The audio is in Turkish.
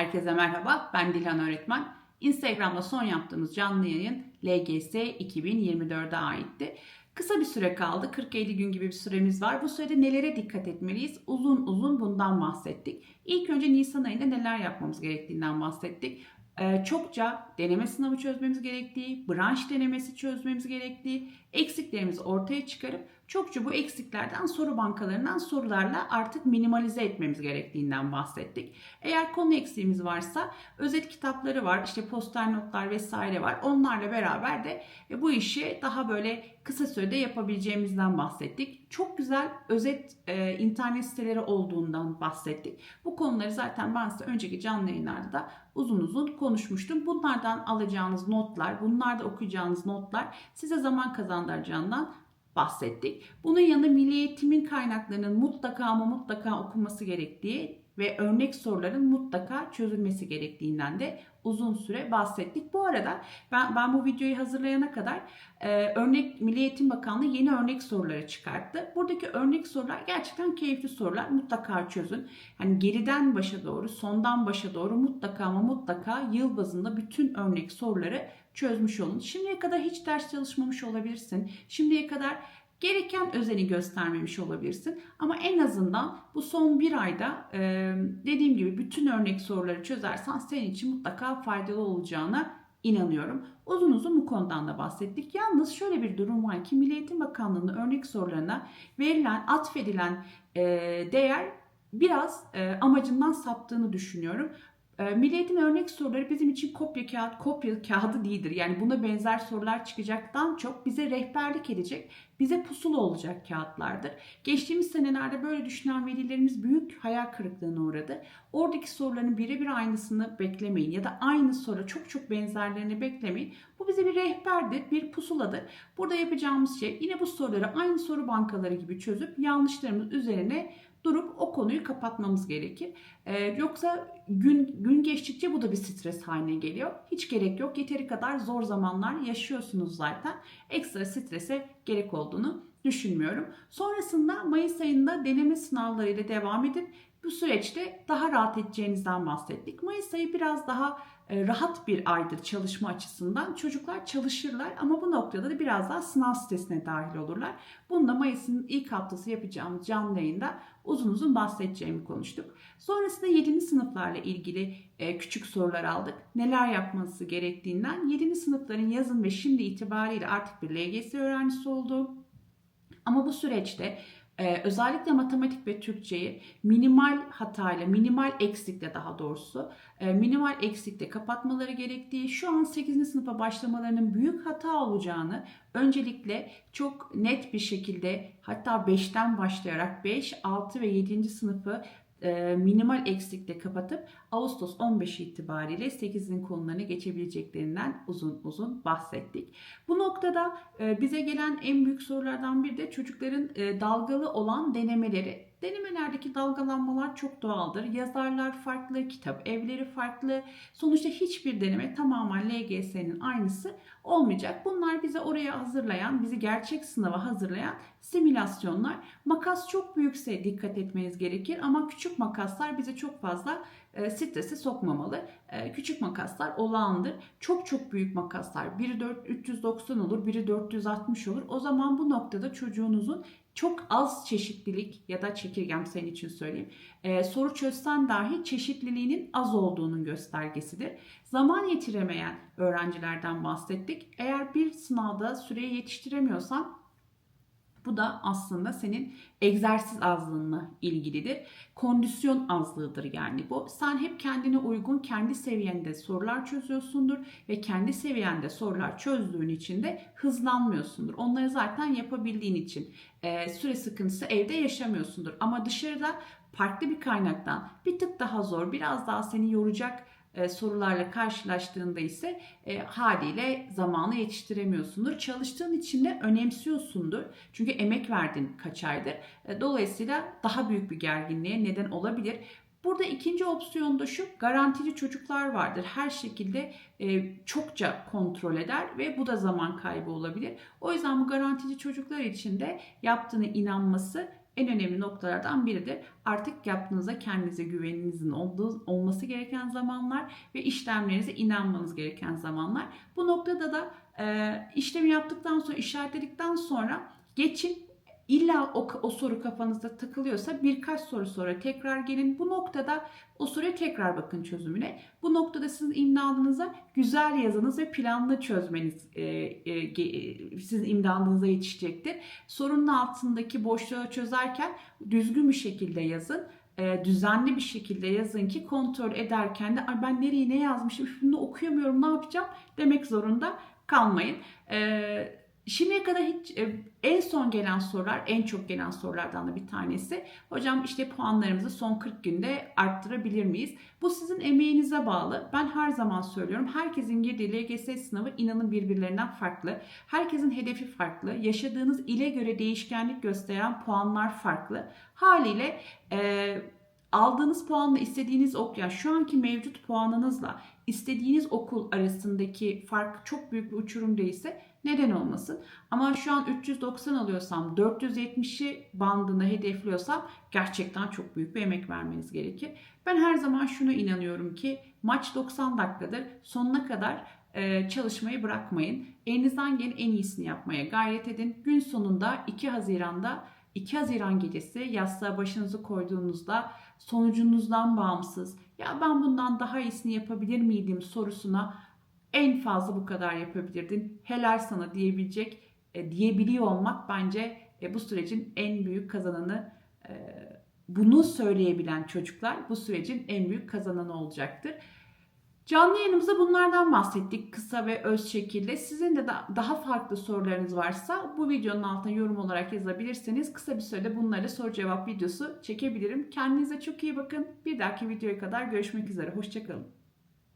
Herkese merhaba, ben Dilan Öğretmen. Instagram'da son yaptığımız canlı yayın LGS 2024'e aitti. Kısa bir süre kaldı, 40-50 gün gibi bir süremiz var. Bu sürede nelere dikkat etmeliyiz? Uzun uzun bundan bahsettik. İlk önce Nisan ayında neler yapmamız gerektiğinden bahsettik. Ee, çokça deneme sınavı çözmemiz gerektiği, branş denemesi çözmemiz gerektiği, eksiklerimizi ortaya çıkarıp çokça bu eksiklerden soru bankalarından sorularla artık minimalize etmemiz gerektiğinden bahsettik. Eğer konu eksiğimiz varsa özet kitapları var, işte poster notlar vesaire var. Onlarla beraber de e, bu işi daha böyle kısa sürede yapabileceğimizden bahsettik. Çok güzel özet e, internet siteleri olduğundan bahsettik. Bu konuları zaten ben size önceki canlı yayınlarda da uzun uzun konuşmuştum. Bunlardan alacağınız notlar, bunlarda okuyacağınız notlar size zaman kazandıracağından bahsettik. Bunun yanında milli eğitimin kaynaklarının mutlaka ama mutlaka okunması gerektiği ve örnek soruların mutlaka çözülmesi gerektiğinden de uzun süre bahsettik. Bu arada ben, ben bu videoyu hazırlayana kadar e, örnek Milli Eğitim Bakanlığı yeni örnek soruları çıkarttı. Buradaki örnek sorular gerçekten keyifli sorular. Mutlaka çözün. Hani geriden başa doğru, sondan başa doğru mutlaka ama mutlaka yıl bazında bütün örnek soruları çözmüş olun. Şimdiye kadar hiç ders çalışmamış olabilirsin. Şimdiye kadar gereken özeni göstermemiş olabilirsin. Ama en azından bu son bir ayda dediğim gibi bütün örnek soruları çözersen senin için mutlaka faydalı olacağına inanıyorum. Uzun uzun bu konudan da bahsettik. Yalnız şöyle bir durum var ki Milli Eğitim Bakanlığı'nın örnek sorularına verilen, atfedilen değer biraz amacından saptığını düşünüyorum. E, Milli Eğitim örnek soruları bizim için kopya kağıt, kopya kağıdı değildir. Yani buna benzer sorular çıkacaktan çok bize rehberlik edecek, bize pusula olacak kağıtlardır. Geçtiğimiz senelerde böyle düşünen velilerimiz büyük hayal kırıklığına uğradı. Oradaki soruların birebir aynısını beklemeyin ya da aynı soru çok çok benzerlerini beklemeyin. Bu bize bir rehberdir, bir pusuladır. Burada yapacağımız şey yine bu soruları aynı soru bankaları gibi çözüp yanlışlarımız üzerine durup o konuyu kapatmamız gerekir. Ee, yoksa gün gün geçtikçe bu da bir stres haline geliyor. Hiç gerek yok. Yeteri kadar zor zamanlar yaşıyorsunuz zaten. Ekstra strese gerek olduğunu düşünmüyorum. Sonrasında Mayıs ayında deneme sınavlarıyla devam edip bu süreçte daha rahat edeceğinizden bahsettik. Mayıs ayı biraz daha e, rahat bir aydır çalışma açısından. Çocuklar çalışırlar ama bu noktada da biraz daha sınav stresine dahil olurlar. Bunu Mayıs'ın ilk haftası yapacağımız canlı yayında uzun uzun bahsedeceğimi konuştuk. Sonrasında 7. sınıflarla ilgili e, küçük sorular aldık. Neler yapması gerektiğinden 7. sınıfların yazın ve şimdi itibariyle artık bir LGS öğrencisi oldu. Ama bu süreçte ee, özellikle matematik ve Türkçeyi minimal hatayla, minimal eksikle daha doğrusu e, minimal eksikle kapatmaları gerektiği, şu an 8. sınıfa başlamalarının büyük hata olacağını öncelikle çok net bir şekilde hatta 5'ten başlayarak 5, 6 ve 7. sınıfı minimal eksikle kapatıp Ağustos 15 itibariyle 8'in konularına geçebileceklerinden uzun uzun bahsettik. Bu noktada e, bize gelen en büyük sorulardan biri de çocukların e, dalgalı olan denemeleri. Denemelerdeki dalgalanmalar çok doğaldır. Yazarlar farklı, kitap evleri farklı. Sonuçta hiçbir deneme tamamen LGS'nin aynısı olmayacak. Bunlar bize oraya hazırlayan, bizi gerçek sınava hazırlayan simülasyonlar. Makas çok büyükse dikkat etmeniz gerekir ama küçük makaslar bize çok fazla e, strese sokmamalı. E, küçük makaslar olağandır. Çok çok büyük makaslar biri 4, 390 olur, biri 460 olur. O zaman bu noktada çocuğunuzun çok az çeşitlilik ya da çekirgem senin için söyleyeyim. E, soru çözsen dahi çeşitliliğinin az olduğunun göstergesidir. Zaman yetiremeyen öğrencilerden bahsettik. Eğer bir sınavda süreyi yetiştiremiyorsan bu da aslında senin egzersiz azlığınla ilgilidir. Kondisyon azlığıdır yani bu. Sen hep kendine uygun, kendi seviyende sorular çözüyorsundur ve kendi seviyende sorular çözdüğün için de hızlanmıyorsundur. Onları zaten yapabildiğin için e, süre sıkıntısı evde yaşamıyorsundur. Ama dışarıda farklı bir kaynaktan bir tık daha zor, biraz daha seni yoracak e, sorularla karşılaştığında ise e, haliyle zamanı yetiştiremiyorsundur. Çalıştığın için de önemsiyorsundur. Çünkü emek verdin kaç aydır. E, dolayısıyla daha büyük bir gerginliğe neden olabilir. Burada ikinci opsiyon da şu garantili çocuklar vardır. Her şekilde e, çokça kontrol eder ve bu da zaman kaybı olabilir. O yüzden bu garantili çocuklar için de yaptığına inanması en önemli noktalardan biridir. Artık yaptığınızda kendinize güveninizin olduğu, olması gereken zamanlar ve işlemlerinize inanmanız gereken zamanlar. Bu noktada da e, işlemi yaptıktan sonra, işaretledikten sonra geçin İlla o, o soru kafanızda takılıyorsa birkaç soru sonra tekrar gelin. Bu noktada o soruya tekrar bakın çözümüne. Bu noktada sizin imdadınıza güzel yazınız ve planlı çözmeniz e, e, e, sizin imdadınıza yetişecektir. Sorunun altındaki boşluğu çözerken düzgün bir şekilde yazın. E, düzenli bir şekilde yazın ki kontrol ederken de "Ay ben nereye ne yazmışım üf, bunu okuyamıyorum ne yapacağım demek zorunda kalmayın. E, Şimdiye kadar hiç e, en son gelen sorular, en çok gelen sorulardan da bir tanesi. Hocam işte puanlarımızı son 40 günde arttırabilir miyiz? Bu sizin emeğinize bağlı. Ben her zaman söylüyorum. Herkesin girdiği LGS sınavı inanın birbirlerinden farklı. Herkesin hedefi farklı. Yaşadığınız ile göre değişkenlik gösteren puanlar farklı. Haliyle e, aldığınız puanla istediğiniz okul, yani şu anki mevcut puanınızla istediğiniz okul arasındaki fark çok büyük bir uçurum değilse neden olmasın? Ama şu an 390 alıyorsam 470'i bandında hedefliyorsam gerçekten çok büyük bir emek vermeniz gerekir. Ben her zaman şuna inanıyorum ki maç 90 dakikadır. Sonuna kadar e, çalışmayı bırakmayın. Elinizden gelen en iyisini yapmaya gayret edin. Gün sonunda 2 Haziran'da 2 Haziran gecesi yastığa başınızı koyduğunuzda sonucunuzdan bağımsız ya ben bundan daha iyisini yapabilir miydim sorusuna en fazla bu kadar yapabilirdin. Helal sana diyebilecek, e, diyebiliyor olmak bence e, bu sürecin en büyük kazananı. E, bunu söyleyebilen çocuklar bu sürecin en büyük kazananı olacaktır. Canlı yayınımızda bunlardan bahsettik kısa ve öz şekilde. Sizin de da- daha farklı sorularınız varsa bu videonun altına yorum olarak yazabilirseniz kısa bir sürede bunları soru cevap videosu çekebilirim. Kendinize çok iyi bakın. Bir dahaki videoya kadar görüşmek üzere. Hoşçakalın.